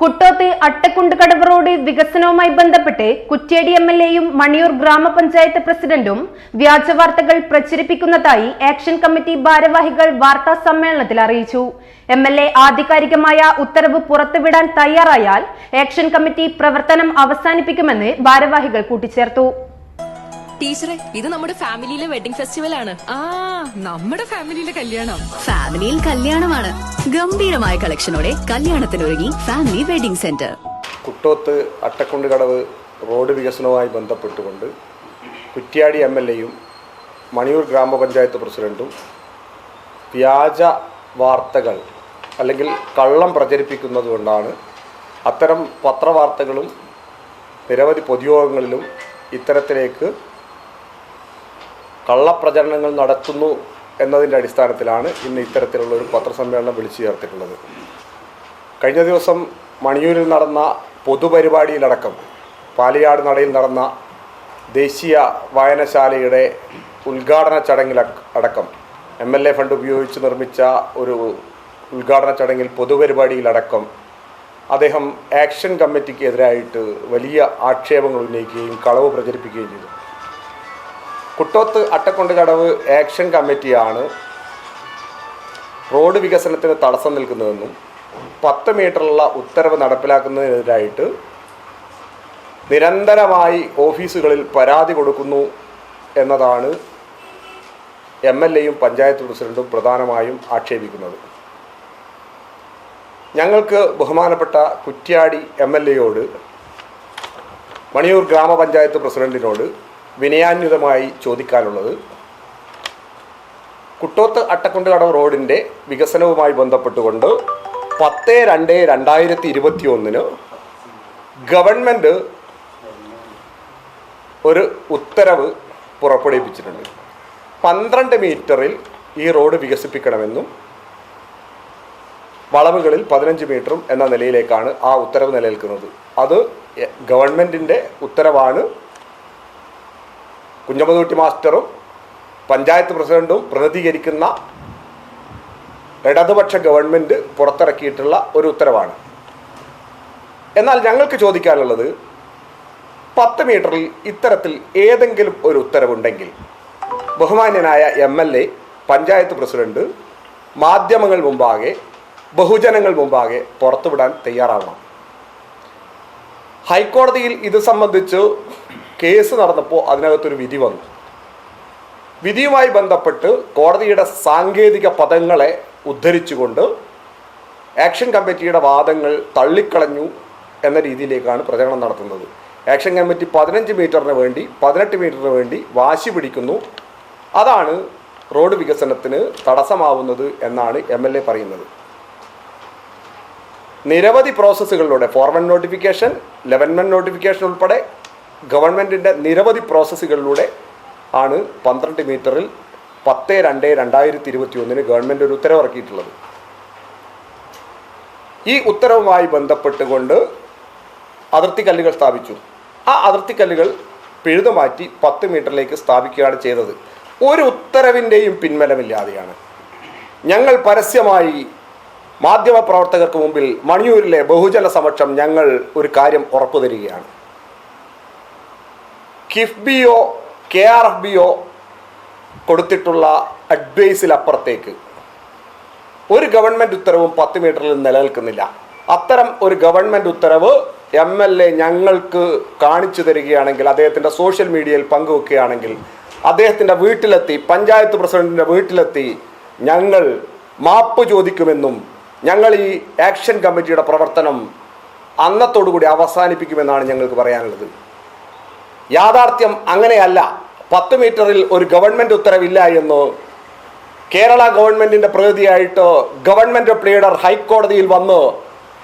Kuttoth Attakkund Kadavu road വികസനവുമായി ബന്ധപ്പെട്ട് Kuttiadi M L എയും മണിയൂർ ഗ്രാമപഞ്ചായത്ത് പ്രസിഡന്റും വ്യാജ വാർത്തകൾ പ്രചരിപ്പിക്കുന്നതായി ആക്ഷൻ കമ്മിറ്റി ഭാരവാഹികൾ വാർത്താ സമ്മേളനത്തിൽ അറിയിച്ചു. എം എൽ എ ആധികാരികമായ ഉത്തരവ് പുറത്തുവിടാൻ തയ്യാറായാൽ ആക്ഷൻ കമ്മിറ്റി പ്രവർത്തനം അവസാനിപ്പിക്കുമെന്ന് ഭാരവാഹികൾ കൂട്ടിച്ചേർത്തു. ടീച്ചറെ ഇത് നമ്മുടെ ഫാമിലിയിലെ വെഡിങ് ഫെസ്റ്റിവൽ ആണ്. ആ നമ്മുടെ ഫാമിലിയിലെ കല്യാണം. ഫാമിലിയിൽ കല്യാണമാണ്. ഗംഭീരമായ കളക്ഷനോടെ കല്യാണത്തിനൊരുങ്ങി family wedding centre. Kuttoth Attakkund Kadavu road വികസനവുമായി ബന്ധപ്പെട്ടുകൊണ്ട് കുറ്റ്യാടി എം എൽ എയും മണിയൂർ ഗ്രാമപഞ്ചായത്ത് പ്രസിഡന്റും വ്യാജ വാർത്തകൾ അല്ലെങ്കിൽ കള്ളം പ്രചരിപ്പിക്കുന്നത് കൊണ്ടാണ് അത്തരം പത്രവാർത്തകളും നിരവധി പൊതുയോഗങ്ങളിലും ഇത്തരത്തിലേക്ക് കള്ളപ്രചരണങ്ങൾ നടത്തുന്നു എന്നതിന്റെ അടിസ്ഥാനത്തിലാണ് ഇന്ന് ഇത്തരത്തിലുള്ള ഒരു പത്രസമ്മേളനം വിളിച്ചു ചേർത്തിട്ടുള്ളത്. കഴിഞ്ഞ ദിവസം മണിയൂരിൽ നടന്ന പൊതുപരിപാടിയിലടക്കം പാലിയാട് നടയിൽ നടന്ന ദേശീയ വായനശാലയുടെ ഉദ്ഘാടന ചടങ്ങിൽ അടക്കം എം എൽ എ ഫണ്ട് ഉപയോഗിച്ച് നിർമ്മിച്ച ഒരു ഉദ്ഘാടന ചടങ്ങിൽ പൊതുപരിപാടിയിലടക്കം അദ്ദേഹം ആക്ഷൻ കമ്മിറ്റിക്ക് എതിരായിട്ട് വലിയ ആക്ഷേപങ്ങൾ ഉന്നയിക്കുകയും കളവ് പ്രചരിപ്പിക്കുകയും ചെയ്തു. കുട്ടോത്ത് അട്ടക്കൊണ്ട് കടവ് ആക്ഷൻ കമ്മിറ്റിയാണ് റോഡ് വികസനത്തിന് തടസ്സം നിൽക്കുന്നതെന്നും പത്ത് മീറ്ററുള്ള ഉത്തരവ് നടപ്പിലാക്കുന്നതിനെതിരായിട്ട് നിരന്തരമായി ഓഫീസുകളിൽ പരാതി കൊടുക്കുന്നു എന്നതാണ് എം എൽ എയും പഞ്ചായത്ത് പ്രസിഡന്റും പ്രധാനമായും ആക്ഷേപിക്കുന്നത്. ഞങ്ങൾക്ക് ബഹുമാനപ്പെട്ട കുറ്റ്യാടി എം എൽ എയോട് മണിയൂർ ഗ്രാമപഞ്ചായത്ത് പ്രസിഡന്റിനോട് വിനയാന്വിതമായി ചോദിക്കാനുള്ളത്. കുട്ടോത്ത് അട്ടക്കുണ്ട് കടവ് റോഡിന്റെ വികസനവുമായി ബന്ധപ്പെട്ടുകൊണ്ട് പത്ത് രണ്ട് രണ്ടായിരത്തി ഇരുപത്തി ഒന്നിന് ഗവൺമെന്റ് ഒരു ഉത്തരവ് പുറപ്പെടുവിപ്പിച്ചിട്ടുണ്ട്. പന്ത്രണ്ട് മീറ്ററിൽ ഈ റോഡ് വികസിപ്പിക്കണമെന്നും വളവുകളിൽ പതിനഞ്ച് മീറ്ററും എന്ന നിലയിലേക്കാണ് ആ ഉത്തരവ് നിലനിൽക്കുന്നത്. അത് ഗവൺമെന്റിന്റെ ഉത്തരവാണ്. കുഞ്ഞമ്മദൂട്ടി മാസ്റ്ററും പഞ്ചായത്ത് പ്രസിഡന്റും പ്രതിനിധീകരിക്കുന്ന ഇടതുപക്ഷ ഗവൺമെന്റ് പുറത്തിറക്കിയിട്ടുള്ള ഒരു ഉത്തരവാണ്. എന്നാൽ ഞങ്ങൾക്ക് ചോദിക്കാനുള്ളത് പത്ത് മീറ്ററിൽ ഇത്തരത്തിൽ ഏതെങ്കിലും ഒരു ഉത്തരവുണ്ടെങ്കിൽ ബഹുമാന്യനായ M L A panchayat president മാധ്യമങ്ങൾ മുമ്പാകെ ബഹുജനങ്ങൾ മുമ്പാകെ പുറത്തുവിടാൻ തയ്യാറാവണം. ഹൈക്കോടതിയിൽ ഇത് സംബന്ധിച്ച് കേസ് നടന്നപ്പോൾ അതിനകത്തൊരു വിധി വന്നു. വിധിയുമായി ബന്ധപ്പെട്ട് കോടതിയുടെ സാങ്കേതിക പദങ്ങളെ ഉദ്ധരിച്ചുകൊണ്ട് ആക്ഷൻ കമ്മിറ്റിയുടെ വാദങ്ങൾ തള്ളിക്കളഞ്ഞു എന്ന രീതിയിലേക്കാണ് പ്രചരണം നടത്തുന്നത്. ആക്ഷൻ കമ്മിറ്റി പതിനഞ്ച് മീറ്ററിന് വേണ്ടി പതിനെട്ട് മീറ്ററിന് വേണ്ടി വാശി പിടിക്കുന്നു. അതാണ് റോഡ് വികസനത്തിന് തടസ്സമാവുന്നത് എന്നാണ് എം എൽ എ പറയുന്നത്. നിരവധി പ്രോസസ്സുകളിലൂടെ form one notification eleven one notification ഉൾപ്പെടെ ഗവൺമെന്റിന്റെ നിരവധി പ്രോസസ്സുകളിലൂടെ ആണ് പന്ത്രണ്ട് മീറ്ററിൽ പത്ത് രണ്ട് രണ്ടായിരത്തി ഇരുപത്തി ഒന്നിന് ഗവൺമെന്റ് ഒരു ഉത്തരവിറക്കിയിട്ടുള്ളത്. ഈ ഉത്തരവുമായി ബന്ധപ്പെട്ടുകൊണ്ട് അതിർത്തി കല്ലുകൾ സ്ഥാപിച്ചു. ആ അതിർത്തി കല്ലുകൾ പിഴുതു മാറ്റി പത്ത് മീറ്ററിലേക്ക് സ്ഥാപിക്കുകയാണ് ചെയ്തത്. ഒരു ഉത്തരവിന്റെയും പിൻബലമില്ലാതെയാണ്. ഞങ്ങൾ പരസ്യമായി മാധ്യമപ്രവർത്തകർക്ക് മുമ്പിൽ മണിയൂരിലെ ബഹുജന സമക്ഷം ഞങ്ങൾ ഒരു കാര്യം ഉറപ്പു തരികയാണ് കിഫ്ബിയോ കെ ആർ എഫ് ബിയോ കൊടുത്തിട്ടുള്ള അഡ്വൈസിലപ്പുറത്തേക്ക്. ഒരു ഗവൺമെന്റ് ഉത്തരവും പത്ത് മീറ്ററിൽ നിലനിൽക്കുന്നില്ല. അത്തരം ഒരു ഗവൺമെന്റ് ഉത്തരവ് എം എൽ എ ഞങ്ങൾക്ക് കാണിച്ചു തരികയാണെങ്കിൽ അദ്ദേഹത്തിന്റെ സോഷ്യൽ മീഡിയയിൽ പങ്കുവെക്കുകയാണെങ്കിൽ അദ്ദേഹത്തിന്റെ വീട്ടിലെത്തി പഞ്ചായത്ത് പ്രസിഡന്റിന്റെ വീട്ടിലെത്തി ഞങ്ങൾ മാപ്പ് ചോദിക്കുമെന്നും ഞങ്ങൾ ഈ ആക്ഷൻ കമ്മിറ്റിയുടെ പ്രവർത്തനം അന്നത്തോടുകൂടി അവസാനിപ്പിക്കുമെന്നാണ് ഞങ്ങൾക്ക് പറയാനുള്ളത്. യാഥാർത്ഥ്യം അങ്ങനെയല്ല. പത്ത് മീറ്ററിൽ ഒരു ഗവൺമെന്റ് ഉത്തരവില്ല എന്ന് കേരള ഗവൺമെന്റിന്റെ പ്രതിനിധിയായിട്ട് ഗവൺമെന്റ് ഓഫ് ലീഡർ ഹൈക്കോടതിയിൽ വന്ന്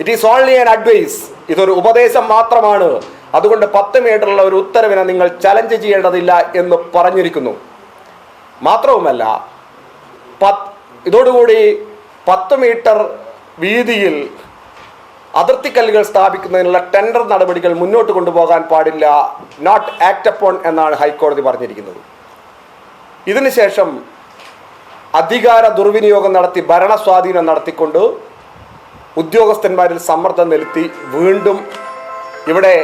it is only an advice ഇതൊരു ഉപദേശം മാത്രമാണ്. അതുകൊണ്ട് പത്ത് മീറ്ററുള്ള ഒരു ഉത്തരവിനെ നിങ്ങൾ ചലഞ്ച് ചെയ്യേണ്ടതില്ല എന്ന് പറഞ്ഞിരിക്കുന്നു. മാത്രവുമല്ല പത്ത് ഇതോടുകൂടി പത്ത് മീറ്റർ വീതിയിൽ അതിർത്തിക്കല്ലുകൾ സ്ഥാപിക്കുന്നതിനുള്ള ടെൻഡർ നടപടികൾ മുന്നോട്ട് കൊണ്ടുപോകാൻ പാടില്ല. നോട്ട് ആക്ട് അപ്പോൺ എന്നാണ് ഹൈക്കോടതി പറഞ്ഞിരിക്കുന്നത്. ഇതിനുശേഷം അധികാര ദുർവിനിയോഗം നടത്തി ഭരണ സ്വാധീനം നടത്തിക്കൊണ്ട് ഉദ്യോഗസ്ഥന്മാരിൽ സമ്മർദ്ദം നിലത്തി വീണ്ടും ഇവിടെ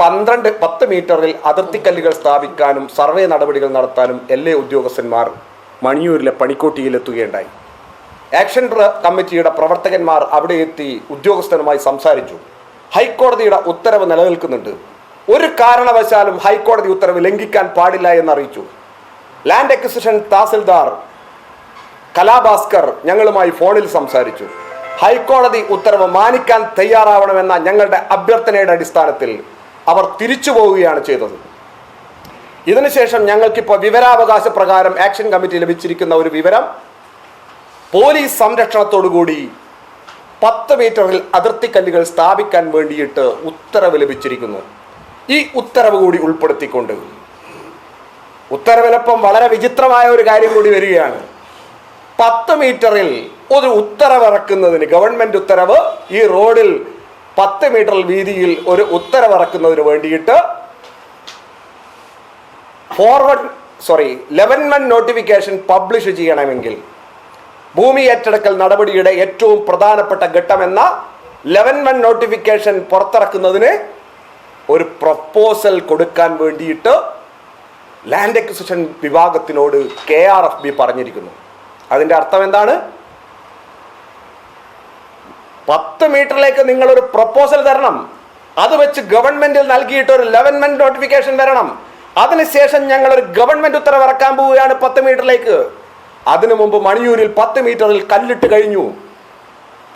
പന്ത്രണ്ട് പത്ത് മീറ്ററിൽ അതിർത്തിക്കല്ലുകൾ സ്ഥാപിക്കാനും സർവേ നടപടികൾ നടത്താനും എൽ എ ഉദ്യോഗസ്ഥന്മാർ മണിയൂരിലെ പണിക്കോട്ടിയിലെത്തുകയുണ്ടായി. ആക്ഷൻ കമ്മിറ്റിയുടെ പ്രവർത്തകന്മാർ അവിടെ എത്തി ഉദ്യോഗസ്ഥനുമായി സംസാരിച്ചു. ഹൈക്കോടതിയുടെ ഉത്തരവ് നിലനിൽക്കുന്നുണ്ട്. ഒരു കാരണവശാലും ഹൈക്കോടതി ഉത്തരവ് ലംഘിക്കാൻ പാടില്ല എന്നറിയിച്ചു. ലാൻഡ് അക്വിസിഷൻ തഹസിൽദാർ കലാഭാസ്കർ ഞങ്ങളുമായി ഫോണിൽ സംസാരിച്ചു. ഹൈക്കോടതി ഉത്തരവ് മാനിക്കാൻ തയ്യാറാവണമെന്ന ഞങ്ങളുടെ അഭ്യർത്ഥനയുടെ അടിസ്ഥാനത്തിൽ അവർ തിരിച്ചു പോവുകയാണ് ചെയ്തത്. ഇതിനുശേഷം ഞങ്ങൾക്കിപ്പോൾ വിവരാവകാശ പ്രകാരം ആക്ഷൻ കമ്മിറ്റി ലഭിച്ചിരിക്കുന്ന ഒരു വിവരം പോലീസ് സംരക്ഷണത്തോടുകൂടി പത്ത് മീറ്ററിൽ അതിർത്തി കല്ലുകൾ സ്ഥാപിക്കാൻ വേണ്ടിയിട്ട് ഉത്തരവ് ലഭിച്ചിരിക്കുന്നു. ഈ ഉത്തരവ് കൂടി ഉൾപ്പെടുത്തിക്കൊണ്ട് ഉത്തരവിനൊപ്പം വളരെ വിചിത്രമായ ഒരു കാര്യം കൂടി വരികയാണ്. പത്ത് മീറ്ററിൽ ഒരു ഉത്തരവ് ഇറക്കുന്നതിന് ഗവൺമെന്റ് ഉത്തരവ് ഈ റോഡിൽ പത്ത് മീറ്റർ വീതിയിൽ ഒരു ഉത്തരവ് ഇറക്കുന്നതിന് വേണ്ടിയിട്ട് ഫോർവേഡ് സോറി ലെവൻമെന്റ് നോട്ടിഫിക്കേഷൻ പബ്ലിഷ് ചെയ്യണമെങ്കിൽ ഭൂമി ഏറ്റെടുക്കൽ നടപടിയുടെ ഏറ്റവും പ്രധാനപ്പെട്ട ഘട്ടമെന്ന വൺ നോട്ടിഫിക്കേഷൻ പുറത്തിറക്കുന്നതിന് ഒരു പ്രപ്പോസൽ കൊടുക്കാൻ വേണ്ടിയിട്ട് ലാൻഡ് അക്വിസിഷൻ വിഭാഗത്തിനോട് കെ ആർ എഫ് ബി പറഞ്ഞിരിക്കുന്നു. അതിന്റെ അർത്ഥം എന്താണ്? പത്ത് മീറ്ററിലേക്ക് നിങ്ങളൊരു പ്രപ്പോസൽ തരണം. അത് വെച്ച് ഗവൺമെന്റിൽ നൽകിയിട്ട് ഒരു ലെവൻമെന്റ് നോട്ടിഫിക്കേഷൻ തരണം അതിനുശേഷം ഞങ്ങൾ ഒരു ഗവൺമെന്റ് ഉത്തരവ് ഇറക്കാൻ പോവുകയാണ് പത്ത് മീറ്ററിലേക്ക്. അതിനു മുമ്പ് മണിയൂരിൽ പത്ത് മീറ്ററിൽ കല്ലിട്ട് കഴിഞ്ഞു.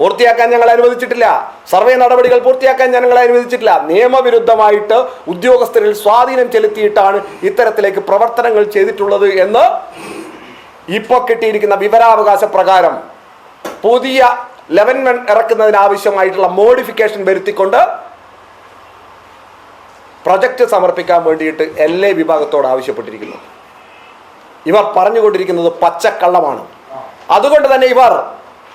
പൂർത്തിയാക്കാൻ ഞങ്ങൾ അനുവദിച്ചിട്ടില്ല. സർവേ നടപടികൾ പൂർത്തിയാക്കാൻ ഞങ്ങൾ അനുവദിച്ചിട്ടില്ല. നിയമവിരുദ്ധമായിട്ട് ഉദ്യോഗസ്ഥരിൽ സ്വാധീനം ചെലുത്തിയിട്ടാണ് ഇത്തരത്തിലേക്ക് പ്രവർത്തനങ്ങൾ ചെയ്തിട്ടുള്ളത് എന്ന് ഇപ്പോൾ കിട്ടിയിരിക്കുന്ന വിവരാവകാശ പ്രകാരം പുതിയ ലെവൻമെൻ വൺ ഇറക്കുന്നതിനാവശ്യമായിട്ടുള്ള മോഡിഫിക്കേഷൻ വരുത്തിക്കൊണ്ട് പ്രൊജക്റ്റ് സമർപ്പിക്കാൻ വേണ്ടിയിട്ട് എൽ എ വിഭാഗത്തോട് ആവശ്യപ്പെട്ടിരിക്കുന്നു. ഇവർ പറഞ്ഞുകൊണ്ടിരിക്കുന്നത് പച്ചക്കള്ളമാണ്. അതുകൊണ്ട് തന്നെ ഇവർ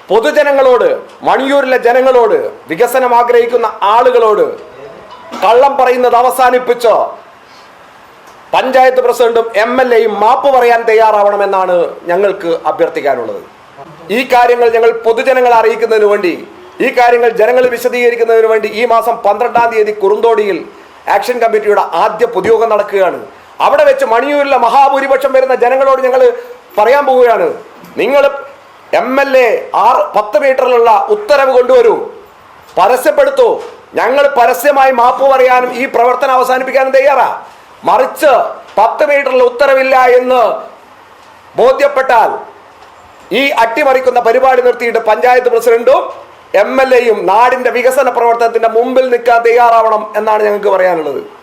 പൊതുജനങ്ങളോട് മണിയൂരിലെ ജനങ്ങളോട് വികസനം ആഗ്രഹിക്കുന്ന ആളുകളോട് കള്ളം പറയുന്നത് അവസാനിപ്പിച്ച് പഞ്ചായത്ത് പ്രസിഡന്റും എം എൽ എയും മാപ്പ് പറയാൻ തയ്യാറാവണമെന്നാണ് ഞങ്ങൾക്ക് അഭ്യർത്ഥിക്കാനുള്ളത്. ഈ കാര്യങ്ങൾ ഞങ്ങൾ പൊതുജനങ്ങളെ അറിയിക്കുന്നതിന് വേണ്ടി ഈ കാര്യങ്ങൾ ജനങ്ങൾ വിശദീകരിക്കുന്നതിന് വേണ്ടി ഈ മാസം പന്ത്രണ്ടാം തീയതി കുറുന്തോടിയിൽ ആക്ഷൻ കമ്മിറ്റിയുടെ ആദ്യ പൊതുയോഗം നടക്കുകയാണ്. അവിടെ വെച്ച് മണിയൂരിലെ മഹാഭൂരിപക്ഷം വരുന്ന ജനങ്ങളോട് ഞങ്ങൾ പറയാൻ പോവുകയാണ്. നിങ്ങൾ എം എൽ എ ആറ് പത്ത് മീറ്ററിലുള്ള ഉത്തരവ് കൊണ്ടുവരൂ. പരസ്യപ്പെടുത്തൂ. ഞങ്ങൾ പരസ്യമായി മാപ്പ് പറയാനും ഈ പ്രവർത്തനം അവസാനിപ്പിക്കാനും തയ്യാറാ. മറിച്ച് പത്ത് മീറ്ററിൽ ഉത്തരവില്ല എന്ന് ബോധ്യപ്പെട്ടാൽ ഈ അട്ടിമറിക്കുന്ന പരിപാടി നിർത്തിയിട്ട് പഞ്ചായത്ത് പ്രസിഡന്റും എം എൽ എയും നാടിന്റെ വികസന പ്രവർത്തനത്തിന്റെ മുമ്പിൽ നിൽക്കാൻ തയ്യാറാവണം എന്നാണ് ഞങ്ങൾക്ക് പറയാനുള്ളത്.